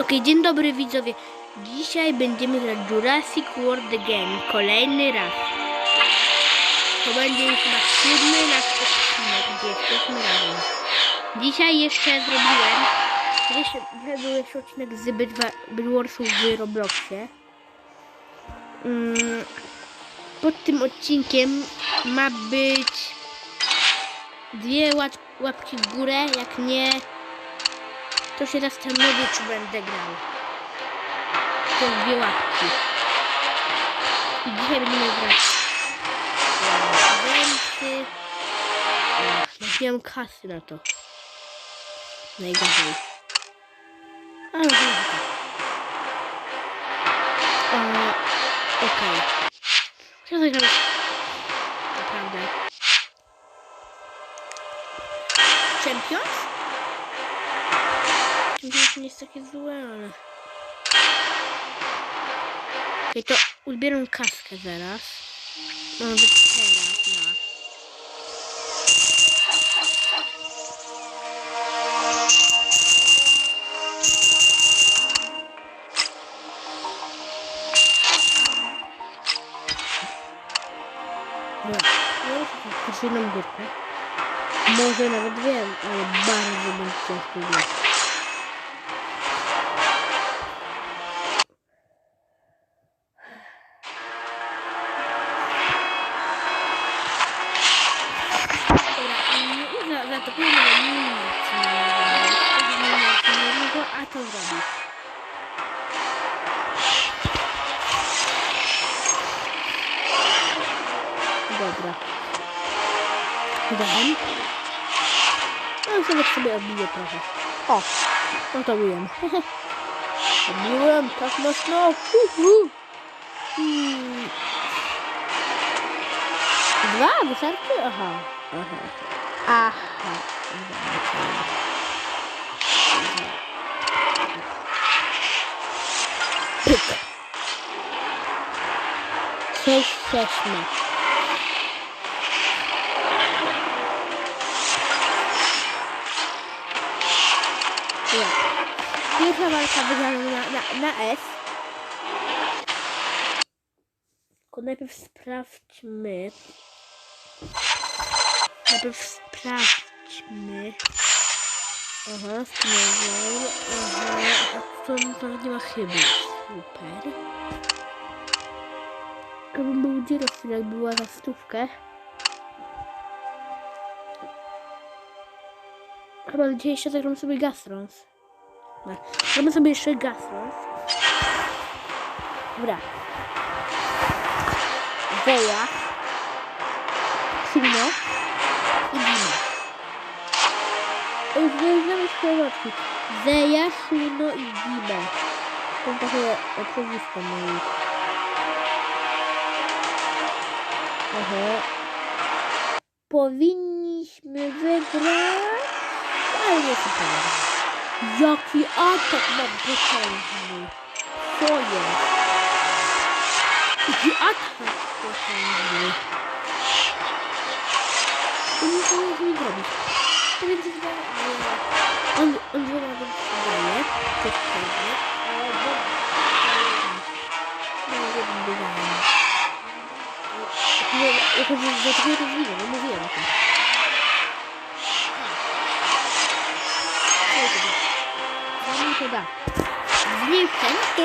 Okej, dzień dobry widzowie. Dzisiaj będziemy grać Jurassic World Game. Kolejny raz. To będzie już na siódmy nasz odcinek, gdzie jesteśmy razem. Dzisiaj jeszcze zrobiłem... Jeszcze, był jeszcze odcinek z Bydwa- Bydwarsów w Robloxie. Mm, pod tym odcinkiem ma być dwie łap, łapki w górę, jak nie to się zastanowię, czy będę grał. To dwie łapki. I dzisiaj będziemy grać eventy. Mam kasy na to. Najgorzej. Ale. E, Okej. Co zagramy? Naprawdę. Champions? Nie jest takie złe, ale... Okej, to ubieram kaskę zaraz. Nawet teraz, no. Dobra, ja już jedną górkę. Może nawet wiem, ale bardzo bym chciał spróbować. To nie nic innego, a to zrobię. Dobra. Dam. No i sobie sobie odbiję trochę. O, no to byłem. Odbiłem, tak mocno. Uhu. Hmm. Dwa wystarczy? Aha. Aha. Aha. Pyk. Jesteśmy. Nie. Pierwsza walka wygrana na, na, na S. Tylko najpierw sprawdźmy. Najpierw sprawdźmy. Aha, spinozol. Aha, a to, to nie ma chyba. Super. Jakbym był dzierow, jak była za stówkę. Chyba dzisiaj jeszcze zagram sobie Gastrons. No. Zagram sobie jeszcze Gastrons. Dobra. Woja. Suno. Znajdziemy swoje łapki. Zeja, Suno i Dima. To takie odpowiedź moich. Aha. Powinniśmy wygrać. Ale nie powiedzieć. Jaki atak mam potężny. Co jest? Jaki atak potężny. On nic nie zrobić. To więc wydaje, ale... On, on dwoma więc wydaje. To jest pewne. Ale bo... No, jeden wydaje. Jako, że za takiego to widzę, no mówiłem o tym. Co mi to da? Z milcem to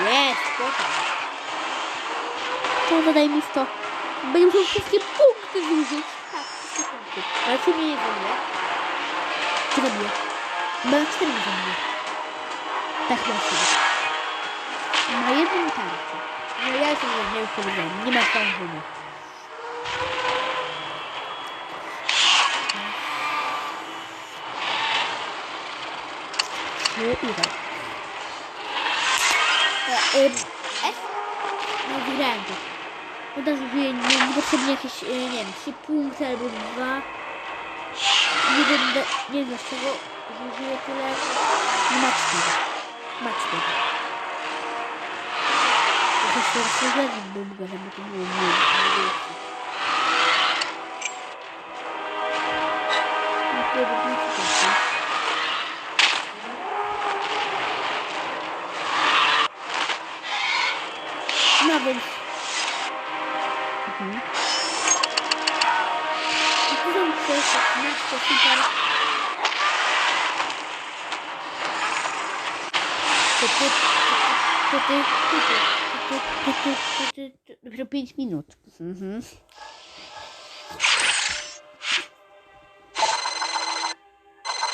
nie nie ma tego tego chodź. Dobra, wiem, że nie wytrzyma. Jest, spoko. To dodaj mi 100. Będę musiał wszystkie punkty zużyć. Tak, wszystkie punkty. Ale co mnie nie zabije? Co zabije? Ma 4 nie zabije. Tak na No i. E, em, F? No wygrałem to. Od razu nie, nie, niepotrzebnie jakieś, e, nie wiem, 3 punkty albo 2. Nie będę, nie wiem z czego zużyję tyle. No ma 4. Ma 4. Jakoś to rozszerzyć bym go, żeby to było mniej. zrobić. Mhm. To jest 16, super. Dopiero 5 minut. Mhm.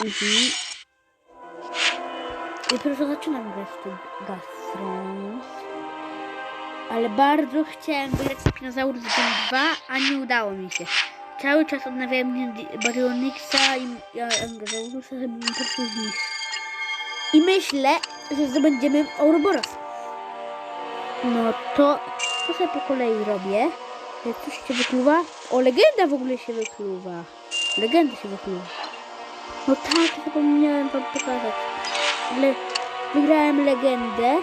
Mhm. I proszę zaczynam grać w tym gastronomii. Ale bardzo chciałem wygrać Spinozaurus Gen 2, a nie udało mi się. Cały czas odnawiałem Baryonyxa i Angazaurusa, żeby mi po prostu zniszczyć. I myślę, że zdobędziemy Ouroboros. No to, to sobie po kolei robię. Coś się wykluwa? O, legenda w ogóle się wykluwa. Legenda się wykluwa. No tak, zapomniałem wam pokazać. Ale wygrałem legendę.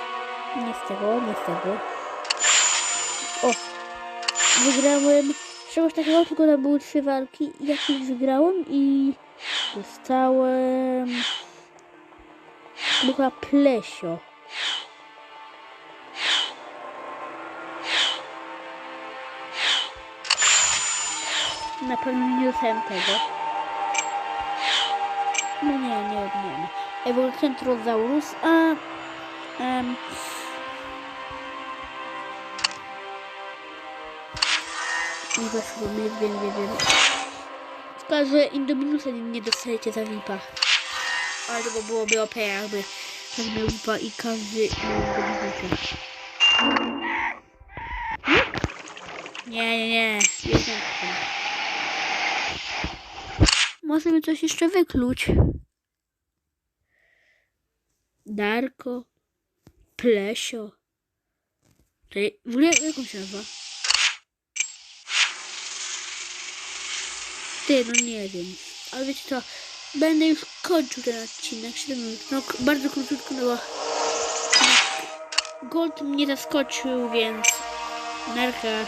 Nie z tego, nie z tego. O! Wygrałem czegoś takiego, tylko tam były trzy walki. i Jakieś wygrałem i dostałem... Chyba plesio. Na pewno nie dostałem tego. No nie, nie, nie. Ewolucentrozaurus, a... Um, weszło mi, wiem, wiem, wiem. Szkoda, że Indominusa nie, dostajecie za VIPa. Ale to byłoby OP, jakby każdy miał VIPa i każdy miał Indominusa. Nie, nie, nie. Jestem. Możemy coś jeszcze wykluć. Darko. Plesio. Ty, w ogóle jak się nazywa? Ty, no nie wiem. Ale wiecie co, będę już kończył ten odcinek. 7 minut. No, bardzo króciutko, no bo Gold mnie zaskoczył, więc narka.